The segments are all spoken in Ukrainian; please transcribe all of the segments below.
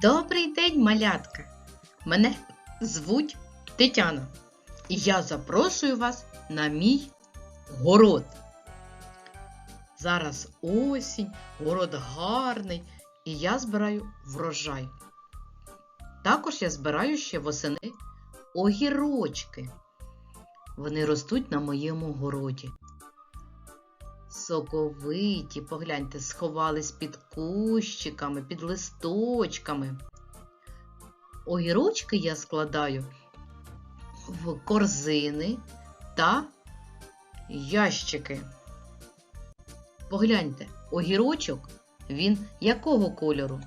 Добрий день, малятка! Мене звуть Тетяна, і я запрошую вас на мій город. Зараз осінь, город гарний, і я збираю врожай. Також я збираю ще восени огірочки. Вони ростуть на моєму городі. Соковиті, погляньте, сховались під кущиками, під листочками. Огірочки я складаю в корзини та ящики. Погляньте, огірочок, він якого кольору?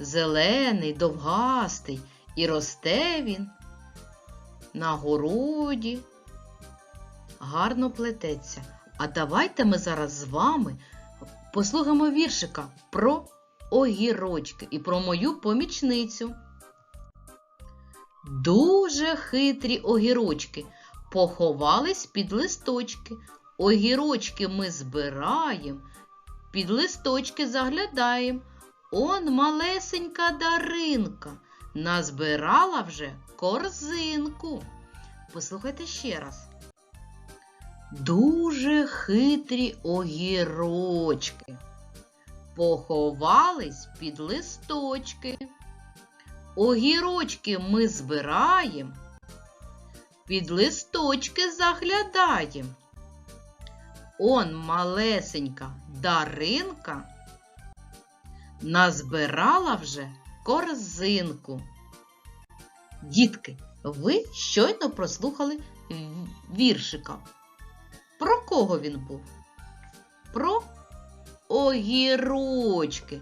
Зелений, довгастий, і росте він на городі. Гарно плететься. А давайте ми зараз з вами послухаємо віршика про огірочки і про мою помічницю. Дуже хитрі огірочки поховались під листочки. Огірочки ми збираємо, під листочки заглядаємо. Он малесенька даринка назбирала вже корзинку. Послухайте ще раз. Дуже хитрі огірочки. Поховались під листочки. Огірочки ми збираємо, під листочки заглядаємо. Он малесенька даринка назбирала вже корзинку. Дітки, ви щойно прослухали віршика. Кого він був? Про огірочки.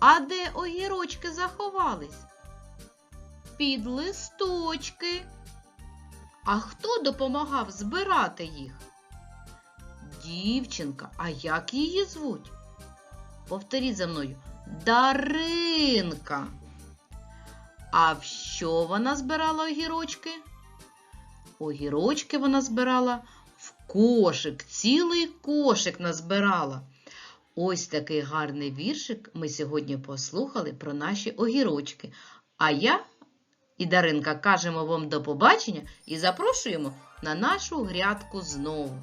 А де огірочки заховались? Під листочки. А хто допомагав збирати їх? Дівчинка, а як її звуть? Повторіть за мною. Даринка. А в що вона збирала огірочки? Огірочки вона збирала в кошик, цілий кошик назбирала. Ось такий гарний віршик ми сьогодні послухали про наші огірочки. А я і Даринка кажемо вам до побачення і запрошуємо на нашу грядку знову.